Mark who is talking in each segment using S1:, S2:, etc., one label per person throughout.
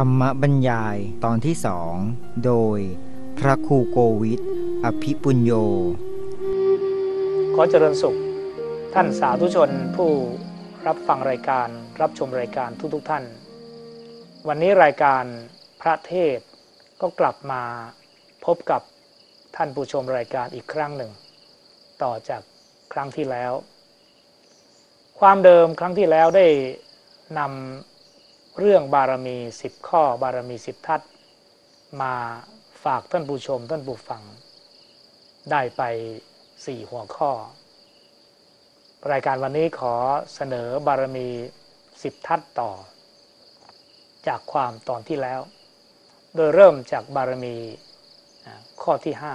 S1: รรมบรรยายตอนที่สองโดย พระครูโกวิทอภิปุญโย
S2: ขอเจริญสุข ท่านสาธุชนผู้รับฟังรายการรับชมรายการทุกๆทท่าน วันนี้รายการพระเทศก็กลับมาพบกับท่านผู้ชมรายการอีกครั้งหนึ่ง ต่อจากครั้งที่แล้ว ความเดิมครั้งที่แล้วได้นำ เรื่องบารมีสิบข้อบารมีสิบทัศมาฝากท่านผู้ชมท่านผู้ฟัง ได้ไปสี่หัวข้อ รายการวันนี้ขอเสนอบารมีสิบทัศต่อ จากความตอนที่แล้ว โดยเริ่มจากบารมีข้อที่ห้า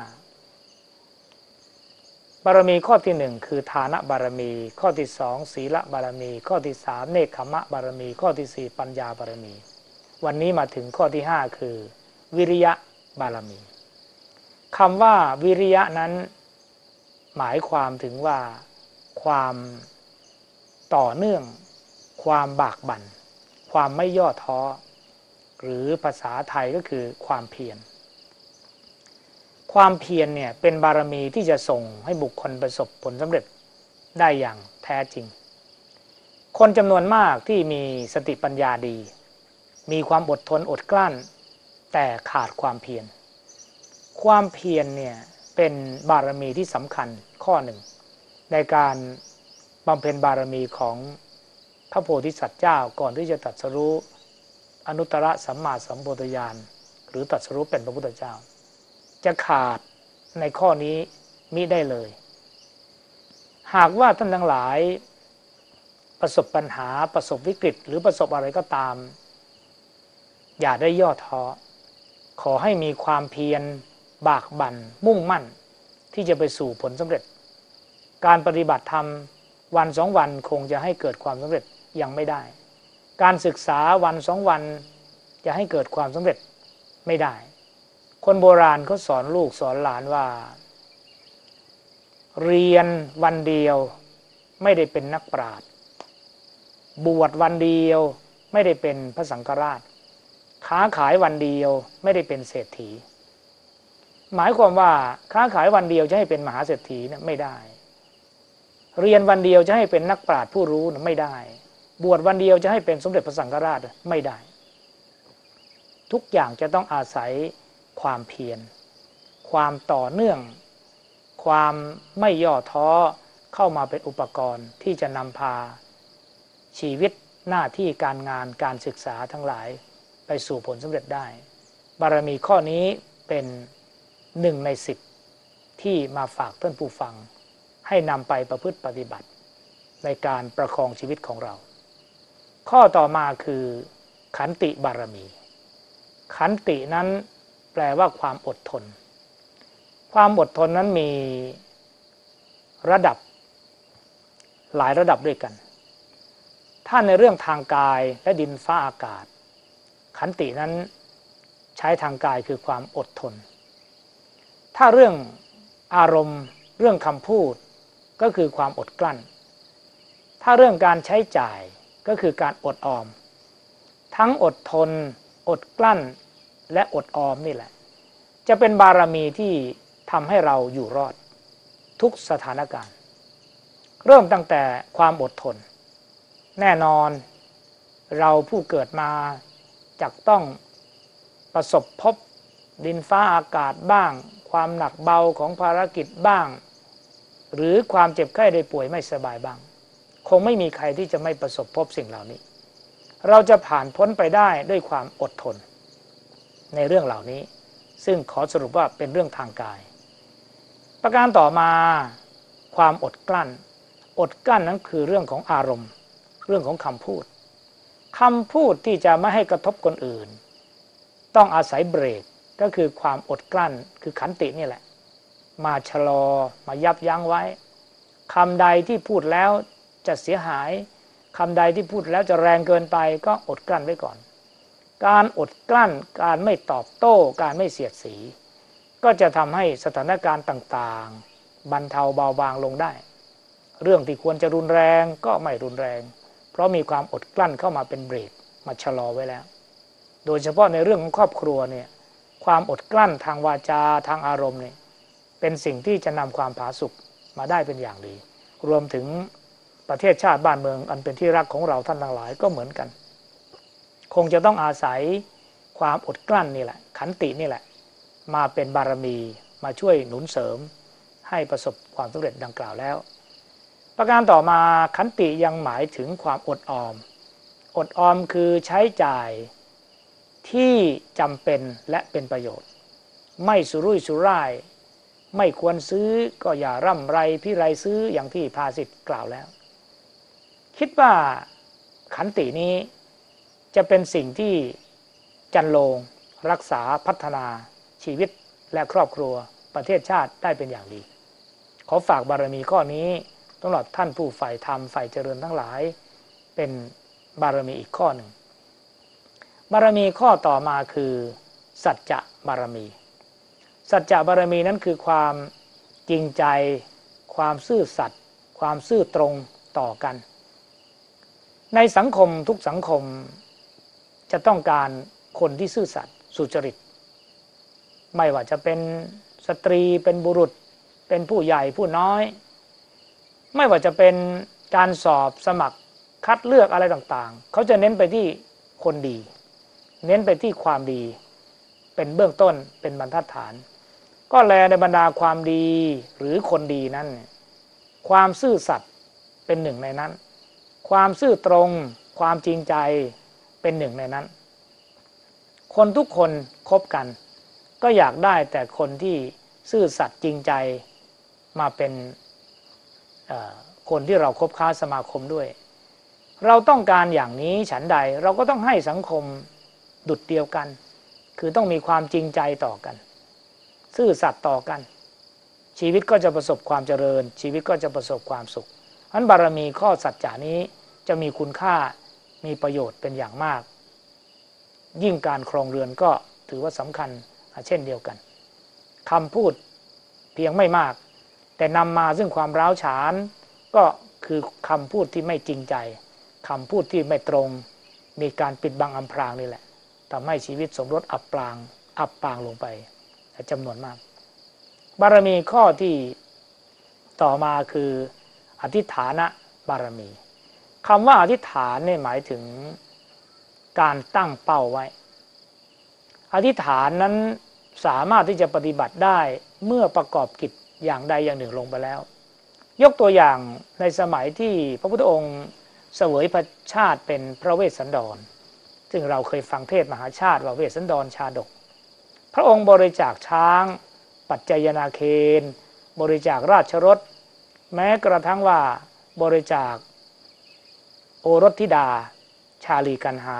S2: บารมีข้อที่หนึ่งคือฐานะบารมี ข้อที่สองศีลบารมี ข้อที่สามเนคขมะบารมี ข้อที่สี่ปัญญาบารมี วันนี้มาถึงข้อที่ห้าคือ วิริยะบารมีคำว่าวิริยะนั้น หมายความถึงว่าความต่อเนื่อง ความบากบัน่น ความไม่ย่อท้อ หรือภาษาไทยก็คือความเพียร ความเพียรเนี่ยเป็นบารมีที่จะส่งให้บุคคลประสบผลสำเร็จได้อย่างแท้จริง คนจำนวนมากที่มีสติปัญญาดี มีความอดทนอดกลั้น แต่ขาดความเพียร ความเพียรเนี่ยเป็นบารมีที่สำคัญข้อหนึ่ง ในการบำเพ็ญบารมีของพระโพธิสัตว์เจ้าก่อนที่จะตัดสรู้อนุตตรสัมมาสัมปวิญาณหรือตัดสรู้เป็นพระพุทธเจ้า จะขาดในข้อนี้มิได้เลย หากว่าท่านทั้งหลายประสบปัญหาประสบวิกฤต หรือประสบอะไรก็ตาม อย่าได้ย่อท้อขอให้มีความเพียรบากบัน่นมุ่งมั่น ที่จะไปสู่ผลสำเร็จ การปฏิบัติธรรมวันสองวันคงจะให้เกิดความสำเร็จยังไม่ได้ การศึกษาวันสองวันจะให้เกิดความสำเร็จไม่ได้ คนโบราณเขาสอนลูกสอนหลานว่า เรียนวันเดียวไม่ได้เป็นนักปราชญ์บวชวันเดียวไม่ได้เป็นพระสังฆราช ค้าขายวันเดียวไม่ได้เป็นเศรษฐี หมายความว่าค้าขายวันเดียวจะให้เป็นมหาเศรษฐีเนี่ยไม่ได้ เรียนวันเดียวจะให้เป็นนักปราชญ์ผู้รู้นไม่ได้ บวชวันเดียวจะให้เป็นสมเด็จพระสังฆราชไม่ได้ ทุกอย่างจะต้องอาศัย ความเพียร ความต่อเนื่อง ความไม่ย่อท้อเข้ามาเป็นอุปกรณ์ที่จะนำพา ชีวิตหน้าที่การงานการศึกษาทั้งหลายไปสู่ผลสำเร็จได้ บารมีข้อนี้เป็นหนึ่งในสิบที่มาฝากท่านผู้ฟัง ให้นำไปประพฤติปฏิบัติ ในการประคองชีวิตของเรา ข้อต่อมาคือขันติบารมี ขันตินั้น แปลว่าความอดทน ความอดทนนั้นมีระดับหลายระดับด้วยกัน ถ้าในเรื่องทางกายและดินฟ้าอากาศ ขันตินั้นใช้ทางกายคือความอดทน ถ้าเรื่องอารมณ์เรื่องคำพูดก็คือความอดกลั้น ถ้าเรื่องการใช้จ่ายก็คือการอดออม ทั้งอดทน อดกลั้น และอดออมนี่แหละ จะเป็นบารมีที่ทำให้เราอยู่รอดทุกสถานการณ์ เริ่มตั้งแต่ความอดทน แน่นอนเราผู้เกิดมาจะต้องประสบพบดินฟ้าอากาศบ้าง ความหนักเบาของภารกิจบ้าง หรือความเจ็บไข้ได้ป่วยไม่สบายบ้าง คงไม่มีใครที่จะไม่ประสบพบสิ่งเหล่านี้ เราจะผ่านพ้นไปได้ด้วยความอดทน ในเรื่องเหล่านี้ ซึ่งขอสรุปว่าเป็นเรื่องทางกาย ประการต่อมาความอดกลั้น อดกลั้นนั้นคือเรื่องของอารมณ์ เรื่องของคำพูดคำพูดที่จะไม่ให้กระทบคนอื่น ต้องอาศัยเบรกก็คือความอดกลั้นคือขันตินี่แหละ มาชะลอมายับยั้งไว้คำใดที่พูดแล้วจะเสียหายคำใดที่พูดแล้วจะแรงเกินไปก็อดกลั้นไว้ก่อน การอดกลั้น การไม่ตอบโต้ การไม่เสียดสี ก็จะทำให้สถานการณ์ต่างๆ บรรเทาเบาบางลงได้ เรื่องที่ควรจะรุนแรงก็ไม่รุนแรง เพราะมีความอดกลั้นเข้ามาเป็นเบรกมาชะลอไว้แล้ว โดยเฉพาะในเรื่องของครอบครัวเนี่ยความอดกลั้นทางวาจาทางอารมณ์เนี่ยเป็นสิ่งที่จะนำความผาสุกมาได้เป็นอย่างดี รวมถึงประเทศชาติบ้านเมืองอันเป็นที่รักของเราท่านทั้งหลายก็เหมือนกัน คงจะต้องอาศัยความอดกลั้นนี่แหละ ขันตินี่แหละ มาเป็นบารมีมาช่วยหนุนเสริม ให้ประสบความสำเร็จดังกล่าวแล้ว ประการต่อมาขันติยังหมายถึงความอดออม อดออมคือใช้จ่ายที่จำเป็นและเป็นประโยชน์ ไม่สุรุ่ยสุร่าย ไม่ควรซื้อก็อย่าร่ำไรพิไรซื้ออย่างที่ภาษิตกล่าวแล้ว คิดว่าขันตินี้ จะเป็นสิ่งที่จันโลง รักษาพัฒนาชีวิตและครอบครัวประเทศชาติได้เป็นอย่างดี ขอฝากบารมีข้อนี้สำหรับท่านผู้ใฝ่ธรรมใฝ่เจริญทั้งหลาย เป็นบารมีอีกข้อหนึ่ง บารมีข้อต่อมาคือ สัจจะบารมี สัจจะบารมีนั้นคือความจริงใจ ความซื่อสัตย์ความซื่อตรงต่อกัน ในสังคมทุกสังคม จะต้องการคนที่ซื่อสัตย์สุจริต ไม่ว่าจะเป็นสตรีเป็นบุรุษ เป็นผู้ใหญ่ผู้น้อย ไม่ว่าจะเป็นการสอบสมัครคัดเลือกอะไรต่างๆ เขาจะเน้นไปที่คนดี เน้นไปที่ความดี เป็นเบื้องต้นเป็นบรรทัดฐาน ก็แลในบรรดาความดีหรือคนดีนั้น ความซื่อสัตย์เป็นหนึ่งในนั้น ความซื่อตรง ความจริงใจ เป็นหนึ่งในนั้น คนทุกคนคบกัน ก็อยากได้แต่คนที่ซื่อสัตย์จริงใจมาเป็นคนที่เราครบค้าสมาคมด้วย เราต้องการอย่างนี้ฉันใดเราก็ต้องให้สังคมดุดเดียวกัน คือต้องมีความจริงใจต่อกัน ซื่อสัตย์ต่อกัน ชีวิตก็จะประสบความเจริญ ชีวิตก็จะประสบความสุขอันบารมีข้อสัจจานี้จะมีคุณค่า มีประโยชน์เป็นอย่างมาก ยิ่งการครองเรือนก็ถือว่าสำคัญเช่นเดียวกันคำพูดเพียงไม่มาก แต่นำมาซึ่งความร้าวฉาน ก็คือคำพูดที่ไม่จริงใจคำพูดที่ไม่ตรง มีการปิดบังอำพรางนี่แหละทำให้ชีวิตสมรสอับปางอับปางลงไปจำนวนมาก บารมีข้อที่ต่อมาคืออธิฐานะบารมี คำว่าอธิษฐานเนี่ยหมายถึงการตั้งเป้าไว้ อธิษฐานนั้นสามารถที่จะปฏิบัติได้เมื่อประกอบกิจอย่างใดอย่างหนึ่งลงไปแล้ว ยกตัวอย่างในสมัยที่พระพุทธองค์เสวยพระชาติเป็นพระเวสสันดร ซึ่งเราเคยฟังเทศมหาชาติว่าเวสสันดรชาดก พระองค์บริจาคช้าง ปัจจยนาเคน บริจาคราชรถ แม้กระทั่งว่าบริจาค โอรสธิดา ชาลีกันหา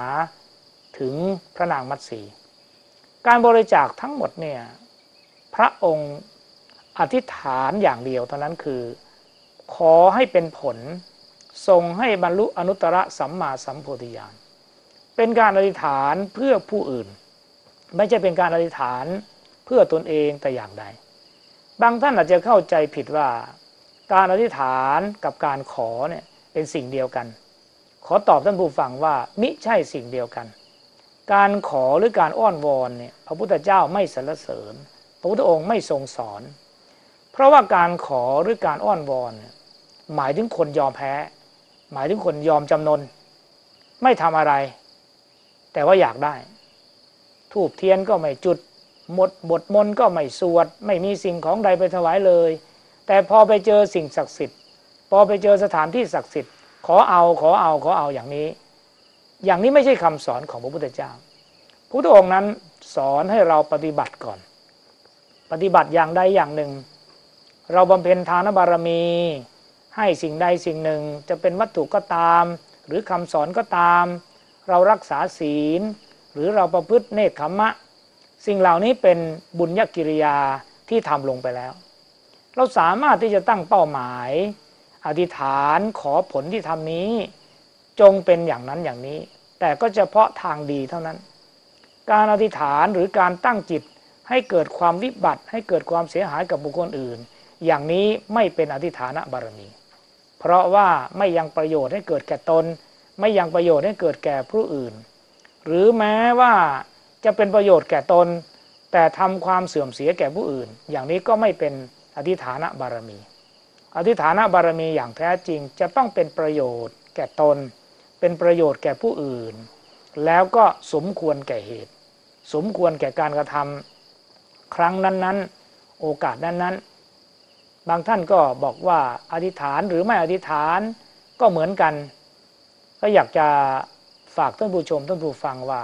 S2: ถึงพระนางมัตสี การบริจาคทั้งหมดเนี่ยพระองค์อธิษฐานอย่างเดียวเท่านั้นคือ ขอให้เป็นผลทรงให้บรรลุอนุตตรสัมมาสัมโพธิญาณเป็นการอธิษฐานเพื่อผู้อื่น ไม่ใช่เป็นการอธิษฐานเพื่อตนเองแต่อย่างใด บางท่านอาจจะเข้าใจผิดว่า การอธิษฐานกับการขอเนี่ยเป็นสิ่งเดียวกัน ขอตอบท่านผู้ฟังว่ามิใช่สิ่งเดียวกัน การขอหรือการอ้อนวอนเนี่ยพระพุทธเจ้าไม่สรรเสริญ พระพุทธองค์ไม่ทรงสอน เพราะว่าการขอหรือการอ้อนวอนหมายถึงคนยอมแพ้ หมายถึงคนยอมจำนน ไม่ทำอะไร แต่ว่าอยากได้ถูกเทียนก็ไม่จุด หมดบทมนก็ไม่สวด ไม่มีสิ่งของใดไปถวายเลย แต่พอไปเจอสิ่งศักดิ์สิทธิ์ พอไปเจอสถานที่ศักดิ์สิทธิ์ ขอเอาขอเอาขอเอาอย่างนี้ อย่างนี้ไม่ใช่คำสอนของพระพุทธเจ้าพระพุทธองค์นั้นสอนให้เราปฏิบัติก่อน ปฏิบัติอย่างใดอย่างหนึ่ง เราบำเพ็ญทานบารมี ให้สิ่งใดสิ่งหนึ่ง จะเป็นวัตถุก็ตาม หรือคำสอนก็ตาม เรารักษาศีล หรือเราประพฤติเนคขมะ สิ่งเหล่านี้เป็นบุญญกิริยาที่ทำลงไปแล้ว เราสามารถที่จะตั้งเป้าหมาย อธิษฐานขอผลที่ทำนี้ จงเป็นอย่างนั้นอย่างนี้ แต่ก็เฉพาะทางดีเท่านั้น การอธิษฐานหรือการตั้งจิตให้เกิดความวิบัติ ให้เกิดความเสียหายกับบุคคลอื่น อย่างนี้ไม่เป็นอธิฐานบารมี เพราะว่าไม่ยังประโยชน์ให้เกิดแก่ตน ไม่ยังประโยชน์ให้เกิดแก่ผู้อื่น หรือแม้ว่าจะเป็นประโยชน์แก่ตน แต่ทำความเสื่อมเสียแก่ผู้อื่น อย่างนี้ก็ไม่เป็นอธิฐานบารมี อธิฐานบารมีอย่างแท้จริงจะต้องเป็นประโยชน์แก่ตน เป็นประโยชน์แก่ผู้อื่น แล้วก็สมควรแก่เหตุ สมควรแก่การกระทำครั้งนั้นๆ โอกาสนั้นๆ บางท่านก็บอกว่าอธิษฐานหรือไม่อธิษฐานก็เหมือนกัน ก็อยากจะฝากท่านผู้ชมท่านผู้ฟังว่า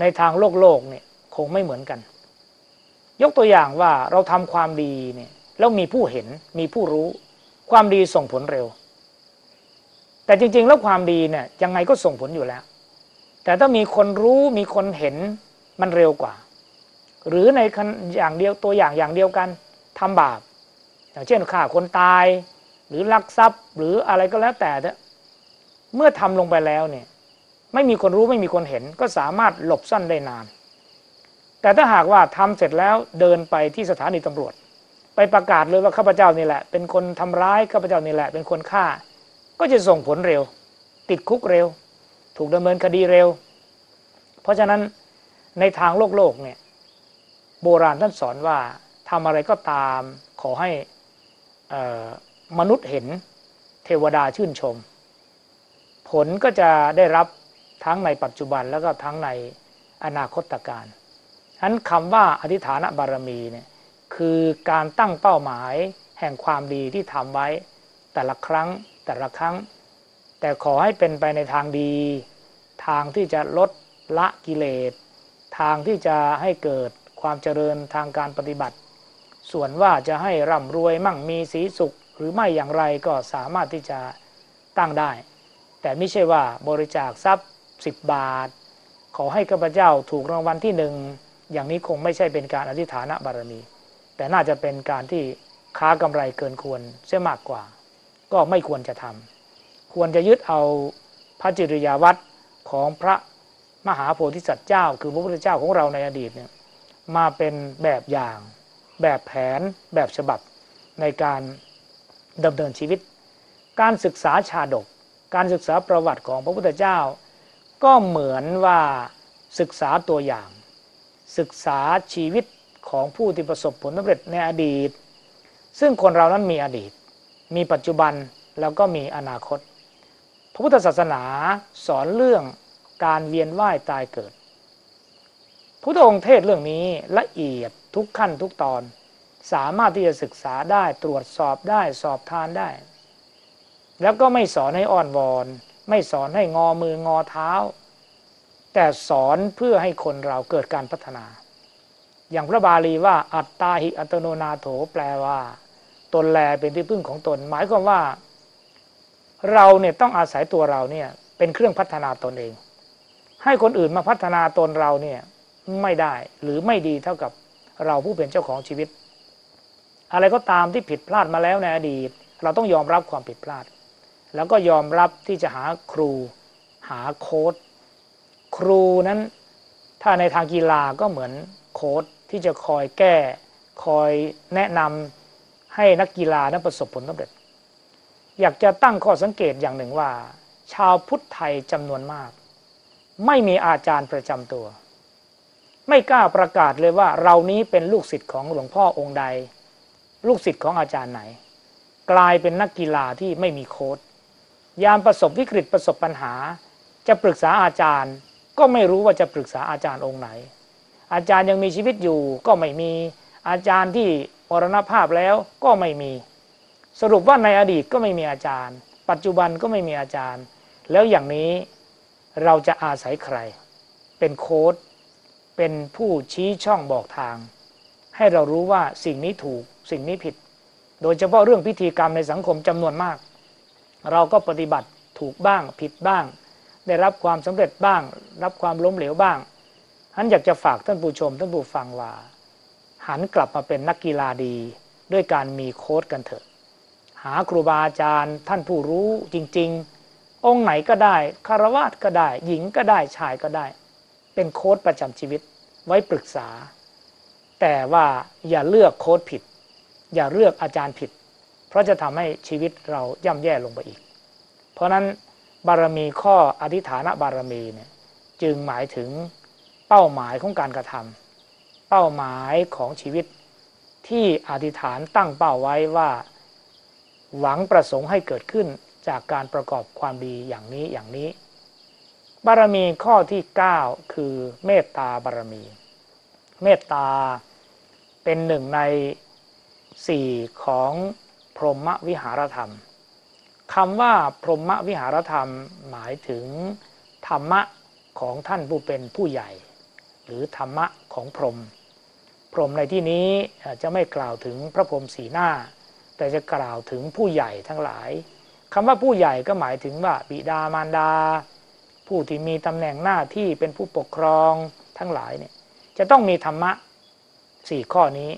S2: ในทางโลกโลกเนี่ยคงไม่เหมือนกัน ยกตัวอย่างว่าเราทำความดีเนี่ยแล้วมีผู้เห็นมีผู้รู้ ความดีส่งผลเร็ว แต่จริง ๆ แล้วความดีเนี่ยยังไงก็ส่งผลอยู่แล้ว แต่ถ้ามีคนรู้มีคนเห็นมันเร็วกว่า หรือในอย่างเดียวตัวอย่างอย่างเดียวกันทำบาป อย่างเช่นฆ่าคนตาย หรือลักทรัพย์ หรืออะไรก็แล้วแต่เมื่อทำลงไปแล้วเนี่ยไม่มีคนรู้ไม่มีคนเห็น ก็สามารถหลบซ่อนได้นาน แต่ถ้าหากว่าทำเสร็จแล้วเดินไปที่สถานีตำรวจ ไปประกาศเลยว่าข้าพเจ้านี่แหละ เป็นคนทำร้ายข้าพเจ้านี่แหละ เป็นคนฆ่า ก็จะส่งผลเร็ว ติดคุกเร็ว ถูกดำเนินคดีเร็ว เพราะฉะนั้นในทางโลกโลกเนี่ยโบราณท่านสอนว่าทำอะไรก็ตามขอให้มนุษย์เห็นเทวดาชื่นชม ผลก็จะได้รับทั้งในปัจจุบันแล้วก็ทั้งในอนาคตการฉะนั้นคำว่าอธิฐานบารมีเนี่ย คือการตั้งเป้าหมายแห่งความดีที่ทำไว้ แต่ละครั้งแต่ละครั้ง แต่ขอให้เป็นไปในทางดี ทางที่จะลดละกิเลส ทางที่จะให้เกิดความเจริญทางการปฏิบัติ ส่วนว่าจะให้ร่ำรวยมั่งมีสีสุข หรือไม่อย่างไรก็สามารถที่จะตั้งได้ แต่ไม่ใช่ว่าบริจาคทรัพย์ 10 บาท ขอให้ข้าพเจ้าถูกรางวัลที่หนึ่งอย่างนี้คงไม่ใช่เป็นการอธิฐานบารมี แต่น่าจะเป็นการที่ค้ากำไรเกินควรเสียมากกว่า ก็ไม่ควรจะทำควรจะยึดเอาพระจิริยาวัตรของพระมหาโพธิสัตว์เจ้า คือพระพุทธเจ้าของเราในอดีตเนี่ยมาเป็นแบบอย่าง แบบแผน แบบฉบับในการดำเนินชีวิต การศึกษาชาดก การศึกษาประวัติของพระพุทธเจ้า ก็เหมือนว่าศึกษาตัวอย่าง ศึกษาชีวิต ของผู้ที่ประสบผลสำเร็จในอดีต ซึ่งคนเรานั้นมีอดีต มีปัจจุบันแล้วก็มีอนาคต พระพุทธศาสนาสอนเรื่องการเวียนว่ายตายเกิดพระองค์เทศเรื่องนี้ละเอียดทุกขั้นทุกตอน สามารถที่จะศึกษาได้ตรวจสอบได้สอบทานได้ แล้วก็ไม่สอนให้อ่อนวอน ไม่สอนให้งอมืองอเท้า แต่สอนเพื่อให้คนเราเกิดการพัฒนา อย่างพระบาลีว่าอัตตาหิอัตโนนาโถแปลว่า ตนแลเป็นที่พึ่งของตน หมายความว่า เราเนี่ยต้องอาศัยตัวเราเนี่ยเป็นเครื่องพัฒนาตนเอง ให้คนอื่นมาพัฒนาตนเราเนี่ยไม่ได้หรือไม่ดีเท่ากับเราผู้เป็นเจ้าของชีวิต อะไรก็ตามที่ผิดพลาดมาแล้วในอดีต เราต้องยอมรับความผิดพลาด แล้วก็ยอมรับที่จะหาครู หาโค้ดครูนั้นถ้าในทางกีฬาก็เหมือนโค้ด ที่จะคอยแก้คอยแนะนำให้นักกีฬานั้นประสบผลสำเร็จ อยากจะตั้งข้อสังเกตอย่างหนึ่งว่า ชาวพุทธไทยจำนวนมาก ไม่มีอาจารย์ประจำตัว ไม่กล้าประกาศเลยว่าเรานี้เป็นลูกศิษย์ของหลวงพ่อองค์ใด ลูกศิษย์ของอาจารย์ไหน กลายเป็นนักกีฬาที่ไม่มีโค้ดยามประสบวิกฤตประสบปัญหา จะปรึกษาอาจารย์ ก็ไม่รู้ว่าจะปรึกษาอาจารย์องค์ไหน อาจารย์ยังมีชีวิตอยู่ก็ไม่มี อาจารย์ที่มรณภาพแล้วก็ไม่มี สรุปว่าในอดีตก็ไม่มีอาจารย์ ปัจจุบันก็ไม่มีอาจารย์ แล้วอย่างนี้เราจะอาศัยใคร เป็นโค้ดเป็นผู้ชี้ช่องบอกทาง ให้เรารู้ว่าสิ่งนี้ถูกสิ่งนี้ผิด โดยเฉพาะเรื่องพิธีกรรมในสังคมจำนวนมาก เราก็ปฏิบัติถูกบ้างผิดบ้าง ได้รับความสำเร็จบ้าง รับความล้มเหลวบ้าง ฉันอยากจะฝากท่านผู้ชมท่านผู้ฟังว่า หันกลับมาเป็นนักกีฬาดี ด้วยการมีโค้ดกันเถอะ หาครูบาอาจารย์ท่านผู้รู้จริง ๆ องค์ไหนก็ได้คารวะก็ได้ หญิงก็ได้ชายก็ได้ เป็นโค้ดประจำชีวิตไว้ปรึกษา แต่ว่าอย่าเลือกโค้ดผิด อย่าเลือกอาจารย์ผิด เพราะจะทำให้ชีวิตเราย่ำแย่ลงไปอีก เพราะนั้นบารมีข้ออธิฐานบารมีเนี่ยจึงหมายถึง เป้าหมายของการกระทำเป้าหมายของชีวิต ที่อธิษฐานตั้งเป้าไว้ว่า หวังประสงค์ให้เกิดขึ้นจากการประกอบความดีอย่างนี้อย่างนี้ บารมีข้อที่ 9 คือเมตตาบารมี เมตตาเป็นหนึ่งในสี่ของพรหมวิหารธรรมคำว่าพรหมวิหารธรรมหมายถึงธรรมะของท่านผู้เป็นผู้ใหญ่ หรือธรรมะของพรหมพรหมในที่นี้จะไม่กล่าวถึงพระพรหมสีหน้า แต่จะกล่าวถึงผู้ใหญ่ทั้งหลายคำว่าผู้ใหญ่ก็หมายถึงว่าบิดามารดา ผู้ที่มีตำแหน่งหน้าที่เป็นผู้ปกครองทั้งหลายเนี่ยจะต้องมีธรรมะสี่ข้อนี้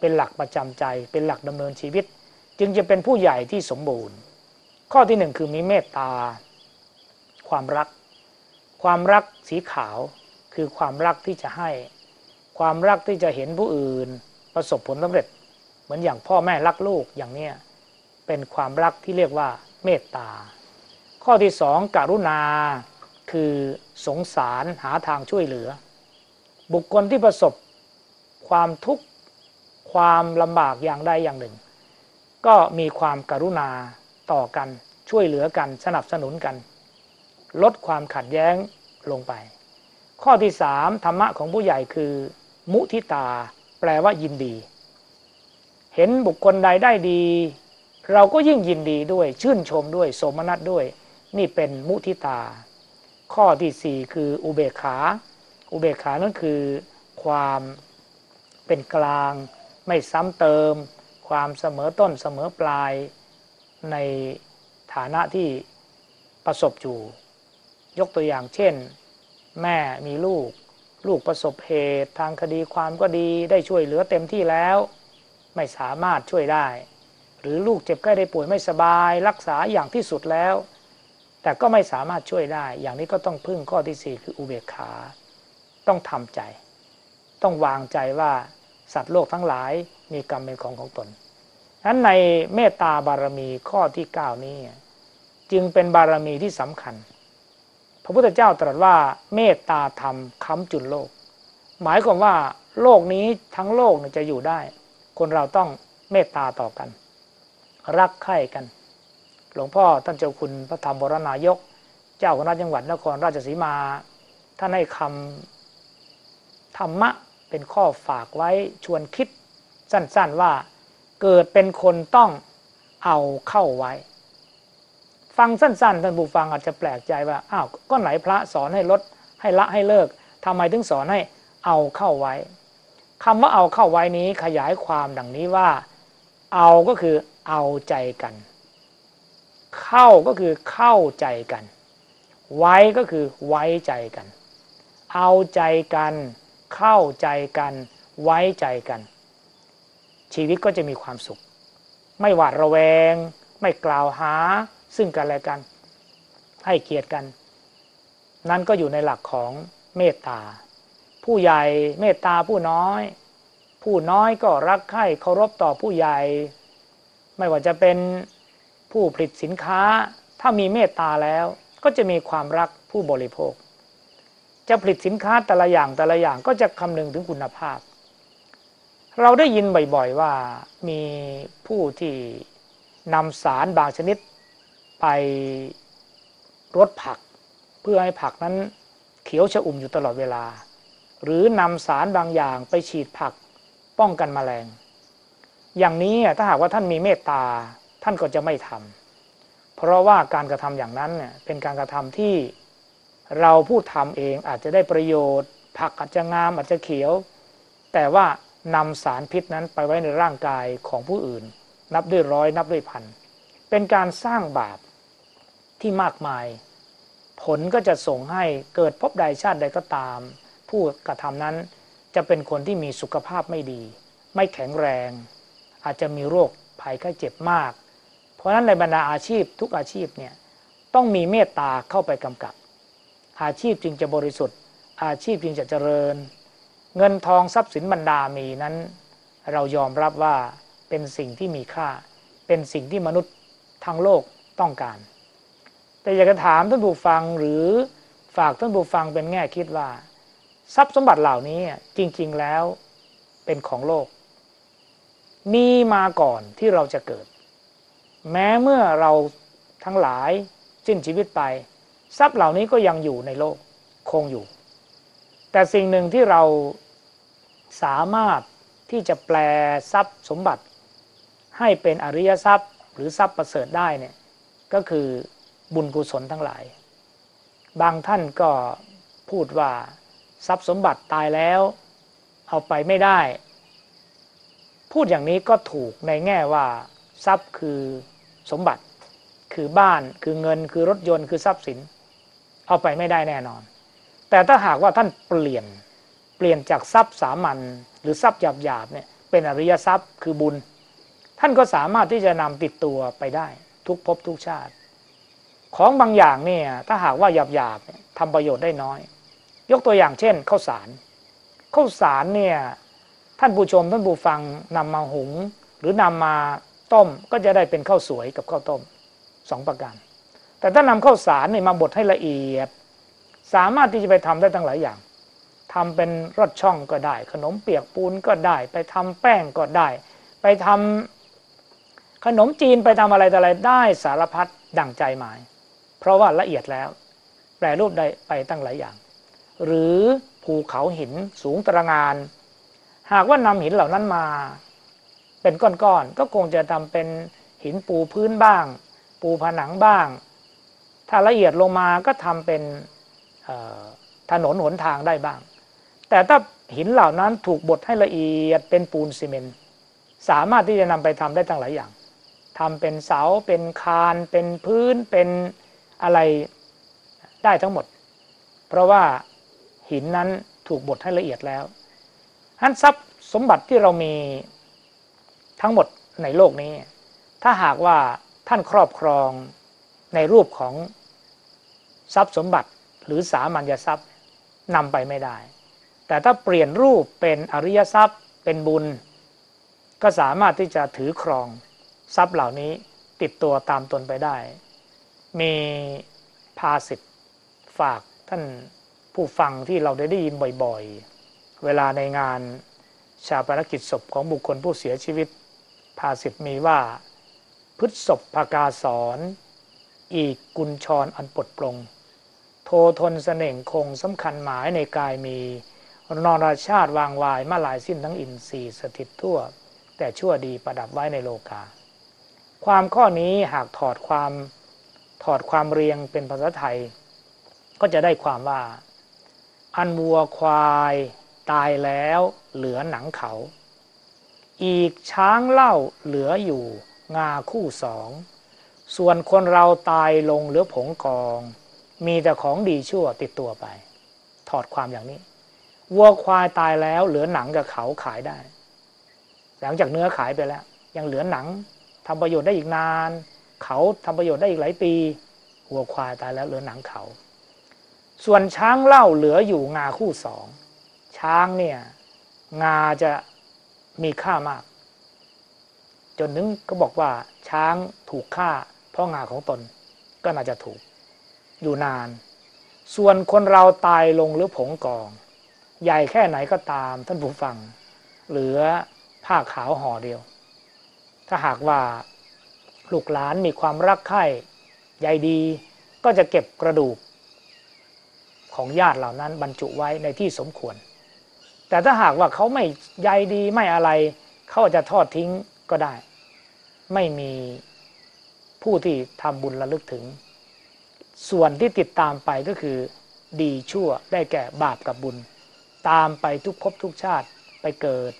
S2: เป็นหลักประจำใจ เป็นหลักดำเนินชีวิต จึงจะเป็นผู้ใหญ่ที่สมบูรณ์ ข้อที่หนึ่งคือมีเมตตา ความรัก ความรักสีขาว คือความรักที่จะให้ ความรักที่จะเห็นผู้อื่น ประสบผลสำเร็จ เหมือนอย่างพ่อแม่รักลูกอย่างเนี้ยเป็นความรักที่เรียกว่าเมตตา ข้อที่สองกรุณา คือสงสารหาทางช่วยเหลือ บุคคลที่ประสบความทุกข์ความลำบากอย่างใดอย่างหนึ่ง ก็มีความกรุณาต่อกันช่วยเหลือกันสนับสนุนกัน ลดความขัดแย้งลงไป ข้อที่สามธรรมะของผู้ใหญ่คือ มุทิตา แปลว่ายินดี เห็นบุคคลใดได้ดี เราก็ยิ่งยินดีด้วย ชื่นชมด้วยโสมนัสด้วย นี่เป็นมุทิตา ข้อที่สี่คืออุเบกขา อุเบกขานั่นคือ ความเป็นกลาง ไม่ซ้ำเติม ความเสมอต้นเสมอปลายในฐานะที่ประสบอยู่ ยกตัวอย่างเช่น แม่มีลูก ลูกประสบเหตุ ทางคดีความก็ดีได้ช่วยเหลือเต็มที่แล้ว ไม่สามารถช่วยได้ หรือลูกเจ็บไข้ได้ป่วยไม่สบาย รักษาอย่างที่สุดแล้ว แต่ก็ไม่สามารถช่วยได้ อย่างนี้ก็ต้องพึ่งข้อที่สี่คืออุเบกขา ต้องทำใจ ต้องวางใจว่าสัตว์โลกทั้งหลายมีกรรมเป็นของของตนนั้นในเมตตาบารมีข้อที่ 9 นี้ จึงเป็นบารมีที่สำคัญ พระพุทธเจ้าตรัสว่าเมตตาธรรมค้ำจุนโลก หมายความว่าโลกนี้ทั้งโลกจะอยู่ได้ คนเราต้องเมตตาต่อกัน รักใคร่กัน หลวงพ่อท่านเจ้าคุณพระธรรมบรณายก เจ้าคณะจังหวัดนครราชสีมา ท่านให้คำธรรมะเป็นข้อฝากไว้ชวนคิดสั้นๆว่าเกิดเป็นคนต้องเอาเข้าไว้ ฟังสั้นๆท่านผู้ฟังอาจจะแปลกใจว่าอ้าวก็ไหนพระสอนให้ลดให้ละให้เลิกทำไมถึงสอนให้เอาเข้าไว้คำว่าเอาเข้าไว้นี้ขยายความดังนี้ว่า เอาก็คือเอาใจกัน เข้าก็คือเข้าใจกัน ไว้ก็คือไว้ใจกัน เอาใจกัน เข้าใจกัน ไว้ใจกัน ชีวิตก็จะมีความสุข ไม่หวาดระแวง ไม่กล่าวหา ซึ่งกันและกัน ให้เกียรติกัน นั่นก็อยู่ในหลักของเมตตา ผู้ใหญ่เมตตาผู้น้อย ผู้น้อยก็รักใคร่เคารพต่อผู้ใหญ่ ไม่ว่าจะเป็นผู้ผลิตสินค้า ถ้ามีเมตตาแล้วก็จะมีความรักผู้บริโภค จะผลิตสินค้าแต่ละอย่างแต่ละอย่างก็จะคำนึงถึงคุณภาพ เราได้ยินบ่อยๆว่ามีผู้ที่นำสารบางชนิด ไปรดผัก เพื่อให้ผักนั้นเขียวชอุ่มอยู่ตลอดเวลา หรือนำสารบางอย่างไปฉีดผักป้องกันมแมลง อย่างนี้ถ้าหากว่าท่านมีเมตตาท่านก็จะไม่ทำเพราะว่าการกระทำอย่างนั้นเป็นการกระทำที่เราผู้ทำเองอาจจะได้ประโยชน์ ผักอาจจะงามอาจจะเขียว แต่ว่านำสารพิษนั้นไปไว้ในร่างกายของผู้อื่น นับด้วยร้อยนับด้วยพันเป็นการสร้างบาป ที่มากมาย ผลก็จะส่งให้เกิดพบใดชาติใดก็ตาม ผู้กระทำนั้นจะเป็นคนที่มีสุขภาพไม่ดี ไม่แข็งแรง อาจจะมีโรคภัยไข้เจ็บมาก เพราะฉะนั้นในบรรดาอาชีพทุกอาชีพเนี่ยต้องมีเมตตาเข้าไปกำกับ อาชีพจึงจะบริสุทธิ์ อาชีพจึงจะเจริญ เงินทองทรัพย์สินบรรดามีนั้น เรายอมรับว่าเป็นสิ่งที่มีค่า เป็นสิ่งที่มนุษย์ทั้งโลกต้องการ แต่อยากจะถามท่านผู้ฟังหรือฝากท่านผู้ฟังเป็นแง่คิดว่า ทรัพย์สมบัติเหล่านี้จริง ๆแล้วเป็นของโลก มีมาก่อนที่เราจะเกิด แม้เมื่อเราทั้งหลายสิ้นชีวิตไป ทรัพย์เหล่านี้ก็ยังอยู่ในโลกคงอยู่ แต่สิ่งหนึ่งที่เราสามารถที่จะแปลทรัพย์สมบัติ ให้เป็นอริยทรัพย์หรือทรัพย์ประเสริฐได้เนี่ยก็คือ บุญกุศลทั้งหลาย บางท่านก็พูดว่าทรัพย์สมบัติตายแล้ว เอาไปไม่ได้ พูดอย่างนี้ก็ถูกในแง่ว่า ทรัพย์คือสมบัติ คือบ้านคือเงินคือรถยนต์คือทรัพย์สิน เอาไปไม่ได้แน่นอน แต่ถ้าหากว่าท่านเปลี่ยนเปลี่ยนจากทรัพย์สามัญหรือทรัพย์หยาบๆเนี่ยเป็นอริยทรัพย์คือบุญ ท่านก็สามารถที่จะนำติดตัวไปได้ทุกภพทุกชาติ ของบางอย่างเนี่ยถ้าหากว่าหยาบๆทำประโยชน์ได้น้อย ยกตัวอย่างเช่นข้าวสารข้าวสารเนี่ยท่านผู้ชมท่านผู้ฟังนำมาหุง หรือนำมาต้มก็จะได้เป็นข้าวสวยกับข้าวต้มสองประการ แต่ถ้านำข้าวสารเนี่ยมาบดให้ละเอียด สามารถที่จะไปทำได้ตั้งหลายอย่างทำเป็นรสช่องก็ได้ ขนมเปียกปูนก็ได้ ไปทำแป้งก็ได้ ไปทำขนมจีนไปทำอะไรต่ออะไรได้สารพัดดั่งใจหมาย เพราะว่าละเอียดแล้ว แปรรูปได้ไปตั้งหลายอย่าง หรือภูเขาหินสูงตระงาน หากว่านำหินเหล่านั้นมา เป็นก้อนๆก็คงจะทำเป็นหินปูพื้นบ้าง ปูผนังบ้าง ถ้าละเอียดลงมาก็ทำเป็นถนนหนทางได้บ้าง แต่ถ้าหินเหล่านั้นถูกบดให้ละเอียดเป็นปูนซีเมนต์สามารถที่จะนำไปทำได้ตั้งหลายอย่างทำเป็นเสาเป็นคานเป็นพื้นเป็น อะไรได้ทั้งหมด เพราะว่าหินนั้นถูกบดให้ละเอียดแล้วฮันทรัพย์สมบัติที่เรามีทั้งหมดในโลกนี้ ถ้าหากว่าท่านครอบครองในรูปของทรัพย์สมบัติหรือสามัญทรัพย์นำไปไม่ได้ แต่ถ้าเปลี่ยนรูปเป็นอริยทรัพย์เป็นบุญ ก็สามารถที่จะถือครองทรัพย์เหล่านี้ติดตัวตามตนไปได้ มีภาสิทธ์ฝากท่านผู้ฟังที่เราได้ได้ยินบ่อยๆ เวลาในงานชาปนกิจศพของบุคคลผู้เสียชีวิต ภาสิทธ์มีว่าพฤษศพภากาสอน อีกกุญชรอันปลดปลง โททนเสน่งคงสำคัญหมายในกายมีนรชาติวางวายมาลายสิ้นทั้งอินทรีย์สถิตทั่ว แต่ชั่วดีประดับไว้ในโลกา ความข้อนี้หากถอดความ ถอดความเรียงเป็นภาษาไทย ก็จะได้ความว่า อันวัวควายตายแล้วเหลือหนังเขา อีกช้างเล่าเหลืออยู่งาคู่สอง ส่วนคนเราตายลงเหลือผงกอง มีแต่ของดีชั่วติดตัวไป ถอดความอย่างนี้ วัวควายตายแล้วเหลือหนังกับเขาขายได้ หลังจากเนื้อขายไปแล้ว ยังเหลือหนังทำประโยชน์ได้อีกนาน เขาทำประโยชน์ได้อีกหลายปีวัวควายตายแล้วเหลือหนังเขา ส่วนช้างเล่าเหลืออยู่งาคู่สอง ช้างเนี่ยงาจะมีค่ามาก จนนึงก็บอกว่าช้างถูกฆ่า เพราะงาของตนก็น่าจะถูก อยู่นาน ส่วนคนเราตายลงหรือผงกอง ใหญ่แค่ไหนก็ตามท่านผู้ฟัง เหลือผ้าขาวห่อเดียว ถ้าหากว่า ลูกหลานมีความรักใคร่ใยดี ก็จะเก็บกระดูก ของญาติเหล่านั้นบรรจุไว้ในที่สมควร แต่ถ้าหากว่าเขาไม่ใยดีไม่อะไร เขาจะทอดทิ้งก็ได้ ไม่มีผู้ที่ทำบุญระลึกถึง ส่วนที่ติดตามไปก็คือ ดีชั่วได้แก่บาปกับบุญ ตามไปทุกภพทุกชาติไปเกิด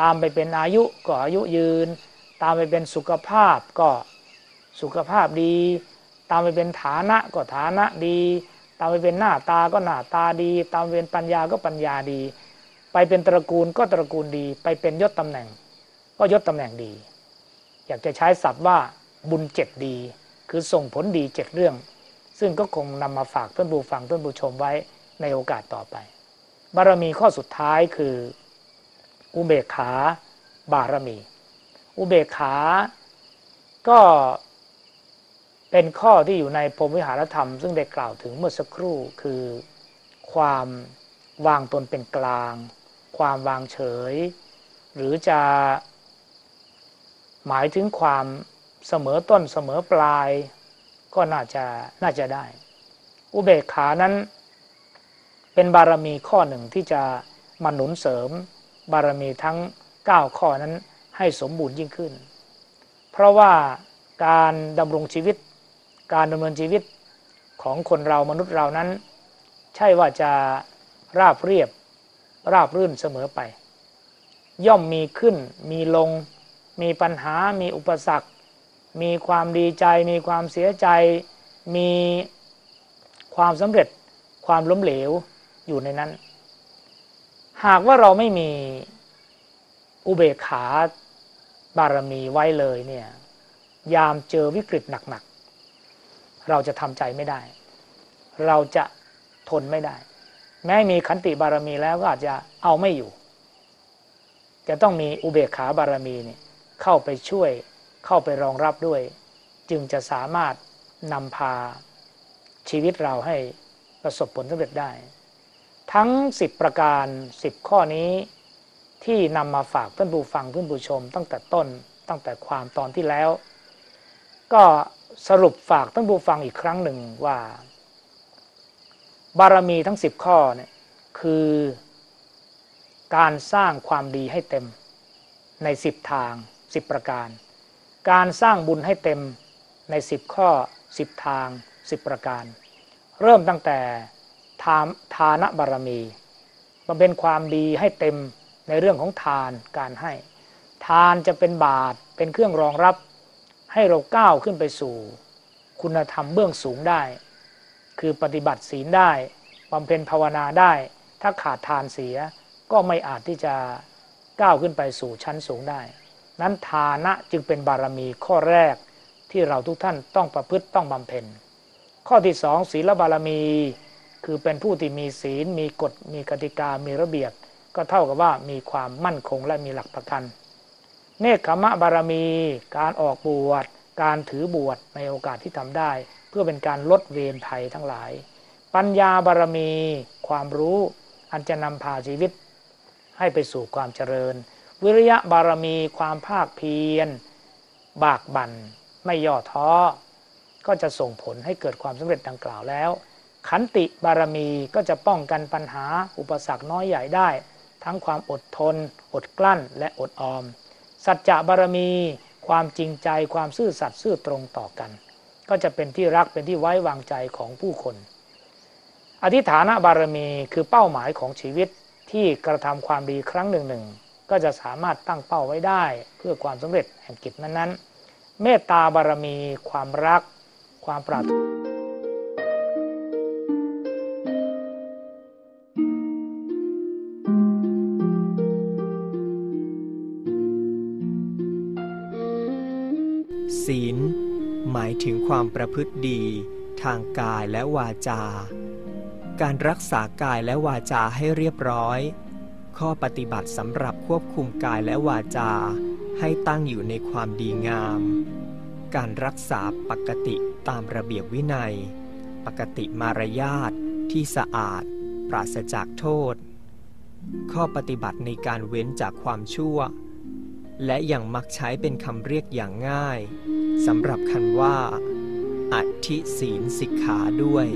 S2: ตามไปเป็นอายุก็อายุยืน ตามไปเป็นสุขภาพก็สุขภาพดี ตามไปเป็นฐานะก็ฐานะดี ตามไปเป็นหน้าตาก็หน้าตาดี ตามเป็นปัญญาก็ปัญญาดี ไปเป็นตระกูลก็ตระกูลดี ไปเป็นยศตำแหน่ง ก็ยศตำแหน่งดี อยากจะใช้ศัพท์ว่าบุญเจ็ดดี คือส่งผลดีเจ็ดเรื่อง ซึ่งก็คงนำมาฝากท่านผู้ฟังท่านผู้ชมไว้ในโอกาสต่อไป บารมีข้อสุดท้ายคืออุเบกขาบารมี อุเบกขา ก็เป็นข้อที่อยู่ในพรมวิหารธรรม ซึ่งได้กล่าวถึงเมื่อสักครู่คือความวางตนเป็นกลาง ความวางเฉย หรือจะหมายถึงความเสมอต้นเสมอปลาย ก็น่าจะน่าจะได้ อุเบกขานั้น เป็นบารมีข้อหนึ่งที่จะมาหนุนเสริม บารมีทั้ง 9 ข้อนั้น ให้สมบูรณ์ยิ่งขึ้น เพราะว่าการดำรงชีวิต การดำเนินชีวิตของคนเรามนุษย์เรานั้น ใช่ว่าจะราบเรียบ ราบรื่นเสมอไป ย่อมมีขึ้นมีลง มีปัญหา มีอุปสรรค มีความดีใจ มีความเสียใจ มีความสำเร็จความล้มเหลวอยู่ในนั้น หากว่าเราไม่มีอุเบกขา บารมีไว้เลยเนี่ยยามเจอวิกฤตหนักๆ เราจะทำใจไม่ได้ เราจะทนไม่ได้ แม้มีขันติบารมีแล้วก็อาจจะเอาไม่อยู่ จะต้องมีอุเบกขาบารมีเนี่ยเข้าไปช่วยเข้าไปรองรับด้วย จึงจะสามารถนำพาชีวิตเราให้ประสบผลสำเร็จได้ ทั้ง 10 ประการ 10 ข้อนี้ ที่นำมาฝากเพื่อนผู้ฟังเพื่อนผู้ชม ตั้งแต่ต้นตั้งแต่ความตอนที่แล้ว ก็สรุปฝากท่านผู้ฟังอีกครั้งหนึ่งว่า บารมีทั้ง 10 ข้อเนี่ยคือการสร้างความดีให้เต็มใน 10 ทาง 10 ประการ การสร้างบุญให้เต็มใน 10 ข้อ 10 ทาง 10 ประการ เริ่มตั้งแต่ทานทานบารมีมันเป็นความดีให้เต็ม ในเรื่องของทานการให้ ทานจะเป็นบาตรเป็นเครื่องรองรับให้เราก้าวขึ้นไปสู่คุณธรรมเบื้องสูงได้ คือปฏิบัติศีลได้บำเพ็ญภาวนาได้ ถ้าขาดทานเสียก็ไม่อาจที่จะก้าวขึ้นไปสู่ชั้นสูงได้ นั้นทานะจึงเป็นบารมีข้อแรกที่เราทุกท่านต้องประพฤติต้องบำเพ็ญ ข้อที่สองศีลบารมี คือเป็นผู้ที่มีศีลมีกฎมีกติกามีระเบียบ ก็เท่ากับว่ามีความมั่นคงและมีหลักประกัน เนคขมะบารมี การออกบวช การถือบวชในโอกาสที่ทำได้ เพื่อเป็นการลดเวรภัยทั้งหลาย ปัญญาบารมี ความรู้ อันจะนำพาชีวิต ให้ไปสู่ความเจริญ วิริยะบารมีความภาคเพียร บากบั่น ไม่ย่อท้อ ก็จะส่งผลให้เกิดความสำเร็จดังกล่าวแล้วขันติบารมีก็จะป้องกันปัญหาอุปสรรคน้อยใหญ่ได้ ทั้งความอดทน อดกลั้นและอดออม สัจจะบารมี ความจริงใจความซื่อสัตย์ซื่อตรงต่อกัน ก็จะเป็นที่รักเป็นที่ไว้วางใจของผู้คน อธิฐานบารมีคือเป้าหมายของชีวิตที่กระทำความดีครั้งหนึ่งหนึ่งก็จะสามารถตั้งเป้าไว้ได้เพื่อความสำเร็จแห่งกิจนั้นๆ เมตตาบารมี ความรัก ความปรารถนา
S3: ถึงความประพฤติดีทางกายและวาจา การรักษากายและวาจาให้เรียบร้อย ข้อปฏิบัติสำหรับควบคุมกายและวาจา ให้ตั้งอยู่ในความดีงาม การรักษาปกติตามระเบียบวินัย ปกติมารยาทที่สะอาด ปราศจากโทษ ข้อปฏิบัติในการเว้นจากความชั่ว และยังมักใช้เป็นคำเรียกอย่างง่ายสำหรับคันว่าอัธิศีลสิกขาด้วย